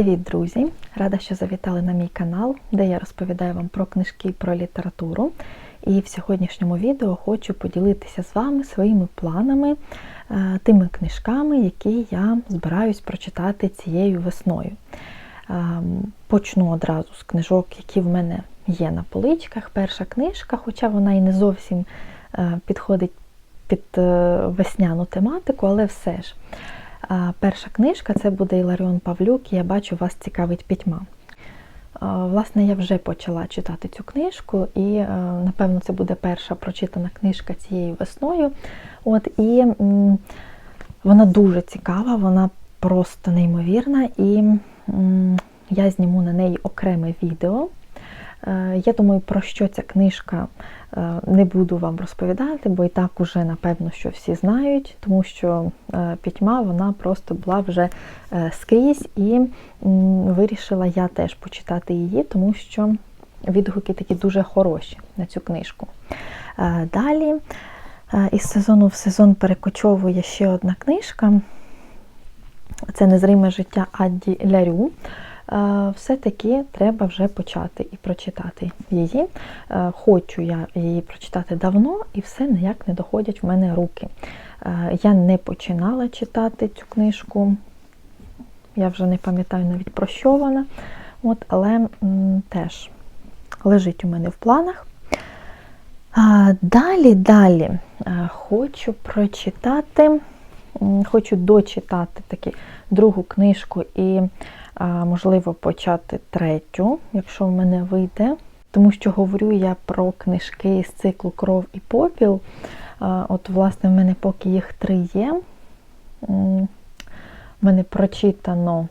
Привіт, друзі! Рада, що завітали на мій канал, де я розповідаю вам про книжки про літературу. І в сьогоднішньому відео хочу поділитися з вами своїми планами, е, тими книжками, які я збираюсь прочитати цією весною. Е, Почну одразу з книжок, які в мене є на поличках. Перша книжка, хоча вона і не зовсім е, підходить під весняну тематику, але все ж. Перша книжка це буде Іларіон Павлюк, я бачу, вас цікавить пітьма. Власне, я вже почала читати цю книжку, і, напевно, це буде перша прочитана книжка цією весною. От, І вона дуже цікава, вона просто неймовірна, і я зніму на неї окреме відео. Е, я думаю, про що ця книжка е, не буду вам розповідати, бо і так уже, напевно, що всі знають, тому що е, пітьма вона просто була вже скрізь і вирішила я теж почитати її, тому що відгуки такі дуже хороші на цю книжку. Далі, із сезону в сезон перекочовує ще одна книжка. Це Незриме життя Адді Лярю все-таки треба вже почати і прочитати її. Е, хочу я її прочитати давно, і все ніяк не доходять в мене руки. Е, я не починала читати цю книжку, я вже не пам'ятаю навіть про що вона, От, але м, теж лежить у мене в планах. Далі, далі е, хочу прочитати, хочу дочитати таки другу книжку і можливо, почати третю, якщо в мене вийде. Тому що говорю я про книжки з циклу Кров і попіл. От, власне, в мене поки їх три є. В мене прочитано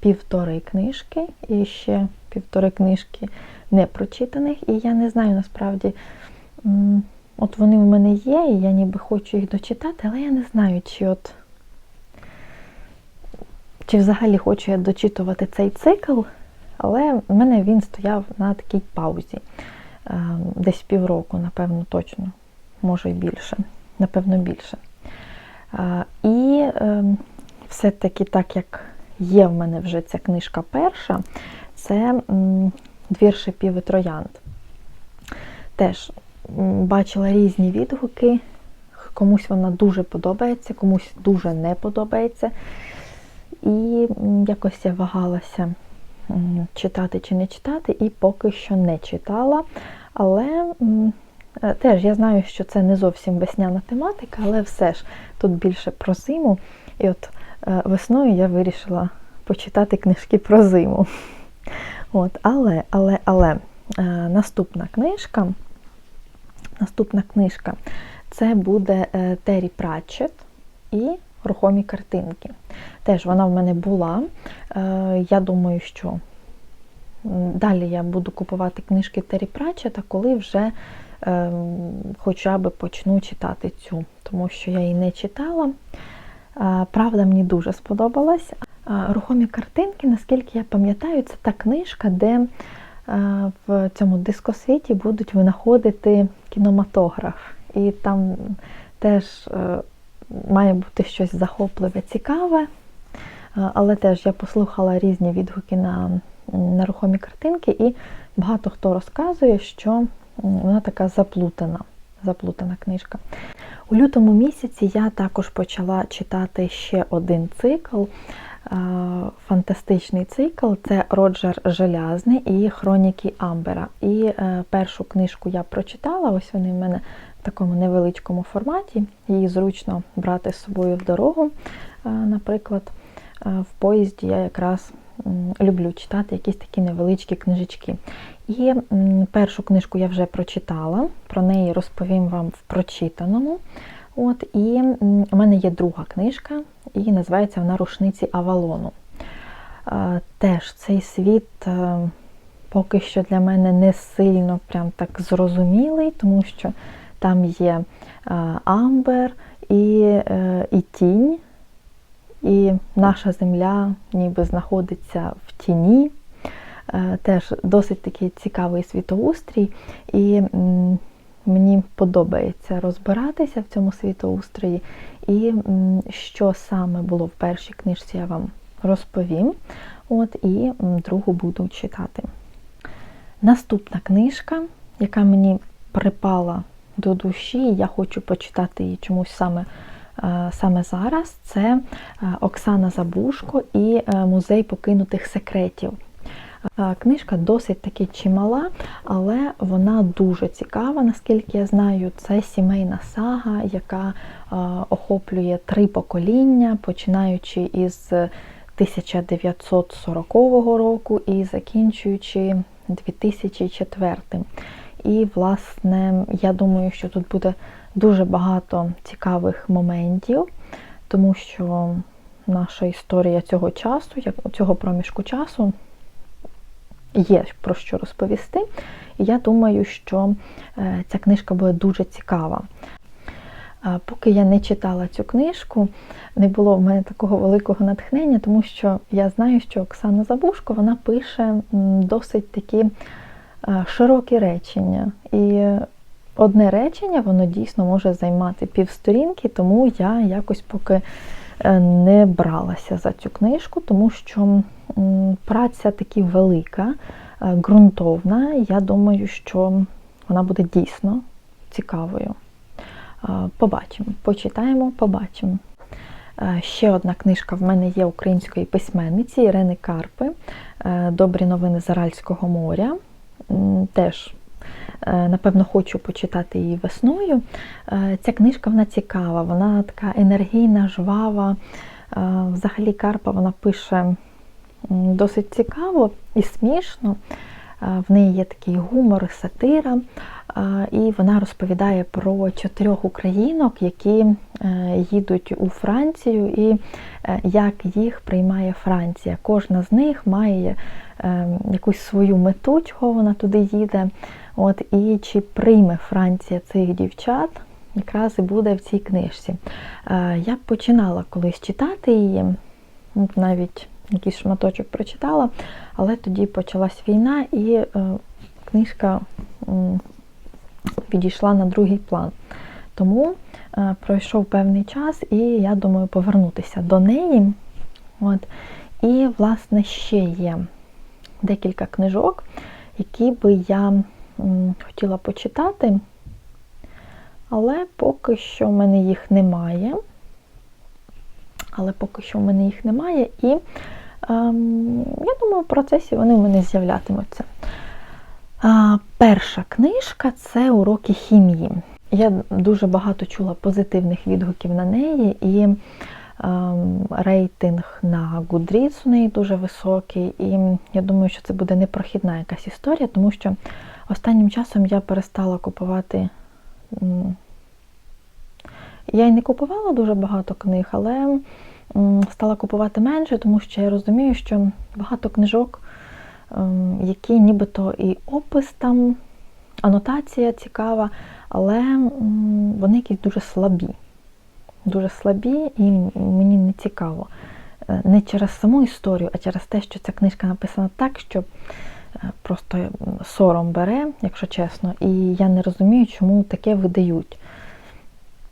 півтори книжки, і ще півтори книжки не прочитаних. І я не знаю насправді, от вони в мене є, і я ніби хочу їх дочитати, але я не знаю, чи от чи взагалі хочу я дочитувати цей цикл, але в мене він стояв на такій паузі. Е, десь півроку, напевно, точно, може і більше, напевно, більше. Е, і ем, все-таки, так як є в мене вже ця книжка перша, це двір шипів і троянд. Теж бачила різні відгуки, комусь вона дуже подобається, комусь дуже не подобається. І якось я вагалася читати чи не читати, і поки що не читала. Але е, теж я знаю, що це не зовсім весняна тематика, але все ж тут більше про зиму. І от е, весною я вирішила почитати книжки про зиму. От, Але, але, але е, наступна книжка, наступна книжка це буде Террі Пратчет і рухомі картинки. Теж вона в мене була. Е, я думаю, що далі я буду купувати книжки Террі Пратчета, коли вже е, хоча б почну читати цю, тому що я її не читала. Е, правда, мені дуже сподобалась. Рухомі картинки, наскільки я пам'ятаю, це та книжка, де в цьому дискосвіті будуть винаходити кінематограф. І там теж має бути щось захопливе, цікаве. Але теж я послухала різні відгуки на нерухомі картинки, і багато хто розказує, що вона така заплутана, заплутана книжка. У лютому місяці я також почала читати ще один цикл, фантастичний цикл це Роджер Желязний і Хроніки Амбера. І е, першу книжку я прочитала, ось вони в мене такому невеличкому форматі. Її зручно брати з собою в дорогу. Е, наприклад, е, в поїзді я якраз люблю читати якісь такі невеличкі книжечки. І першу книжку я вже прочитала, про неї розповім вам в прочитаному. От, І у мене є друга книжка, і називається вона Рушниці Авалону. Е, теж цей світ поки що для мене не сильно прям так зрозумілий, тому що там є е, амбер і, е, і тінь, і наша земля ніби знаходиться в тіні. Е, теж досить такий цікавий світоустрій, і мені подобається розбиратися в цьому світоустрої. І що саме було в першій книжці, я вам розповім. От, і другу буду читати. Наступна книжка, яка мені припала до душі, я хочу почитати її чомусь саме, е, саме зараз, це е, Оксана Забушко і е, Музей покинутих секретів. Книжка досить таки чимала, але вона дуже цікава. Наскільки я знаю, це сімейна сага, яка охоплює три покоління, починаючи із 1940 року і закінчуючи 2004. І, власне, я думаю, що тут буде дуже багато цікавих моментів, тому що наша історія цього часу, цього проміжку часу, є про що розповісти. І я думаю, що е, ця книжка буде дуже цікава. Поки я не читала цю книжку, не було в мене такого великого натхнення, тому що я знаю, що Оксана Забушко вона пише досить такі е, широкі речення. І одне речення воно дійсно може займати півсторінки, тому я якось поки е, не бралася за цю книжку, тому що праця таки велика, е, ґрунтовна. Я думаю, що вона буде дійсно цікавою. Е, Побачимо, почитаємо, побачимо. Е, Ще одна книжка в мене є української письменниці Ірини Карпи е, Добрі новини з Аральського моря. Теж, е, напевно, хочу почитати її весною. Е, Ця книжка вона цікава, вона така енергійна, жвава. Е, Взагалі Карпа вона пише досить цікаво і смішно. В неї є такий гумор, сатира, і вона розповідає про чотирьох українок, які е, їдуть у Францію, і е, як їх приймає Франція. Кожна з них має е, якусь свою мету, чого вона туди їде. От, і чи прийме Франція цих дівчат, якраз і буде в цій книжці. Я починала колись читати її, навіть якийсь шматочок прочитала, але тоді почалась війна, і е, книжка підійшла на другий план. Тому е, пройшов певний час, і я думаю повернутися до неї. От. І, власне, ще є декілька книжок, які би я хотіла почитати, але поки що в мене їх немає. Але поки що в мене їх немає, і я думаю, в процесі вони в мене з'являтимуться. Перша книжка це уроки хімії. Я дуже багато чула позитивних відгуків на неї, і ем, рейтинг на Goodreads у неї дуже високий. І я думаю, що це буде непрохідна якась історія, тому що останнім часом я перестала купувати. Я й не купувала дуже багато книг, але стала купувати менше, тому що я розумію, що багато книжок, ем, які нібито і опис там, анотація цікава, але вони якісь дуже слабі. Дуже слабі, і мені не цікаво. Е, Не через саму історію, а через те, що ця книжка написана так, що е, просто сором бере, якщо чесно, і я не розумію, чому таке видають.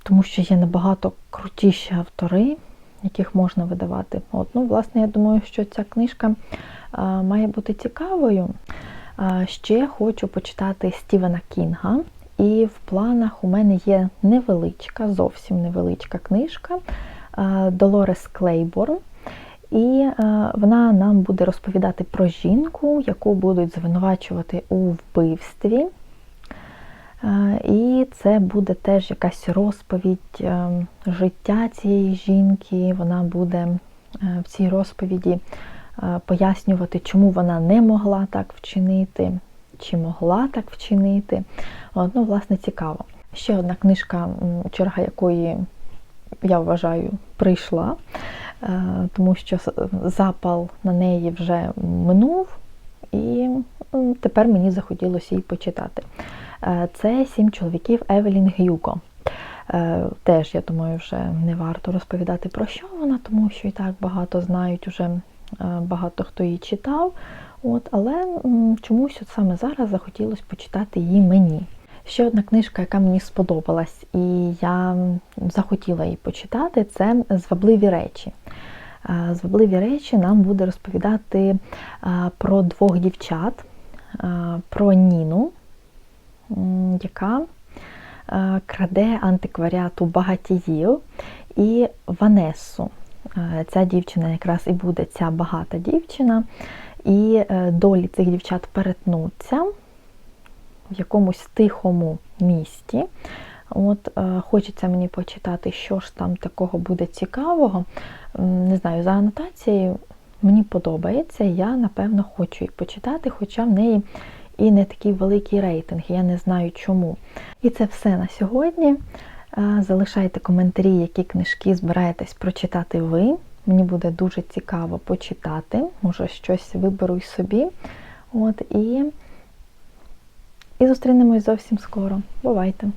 Тому що є набагато крутіші автори, яких можна видавати. От, ну, власне, я думаю, що ця книжка має бути цікавою. Ще хочу почитати Стівена Кінга. І в планах у мене є невеличка, зовсім невеличка книжка Долорес Клейборн. І вона нам буде розповідати про жінку, яку будуть звинувачувати у вбивстві. Е, І це буде теж якась розповідь е, життя цієї жінки. Вона буде е, в цій розповіді пояснювати, чому вона не могла так вчинити, чи могла так вчинити. Ну, власне, цікаво. Ще одна книжка, черга якої я вважаю прийшла, тому що запал на неї вже минув, і тепер мені захотілося її почитати. Е, Це сім чоловіків Евелін Гюго. Е, Теж, я думаю, вже не варто розповідати про що вона, тому що і так багато знають, уже е, багато хто її читав. От, але чомусь от саме зараз захотілося почитати її мені. Ще одна книжка, яка мені сподобалась, і я захотіла її почитати, це Звабливі речі. звабливі речі нам буде розповідати про двох дівчат, про Ніну, яка е, краде антикваріат у багатіїв, і Ванесу. Е, Ця дівчина якраз і буде ця багата дівчина, і е, долі цих дівчат перетнуться в якомусь тихому місті. От Хочеться мені почитати, що ж там такого буде цікавого. Не знаю, за анотацією мені подобається, я напевно хочу її почитати, хоча в неї і не такий великий рейтинг, я не знаю чому. І це все на сьогодні. Е, Залишайте коментарі, які книжки збираєтесь прочитати ви. Мені буде дуже цікаво почитати, може щось виберу й собі. От, і, і зустрінемось зовсім скоро. Бувайте!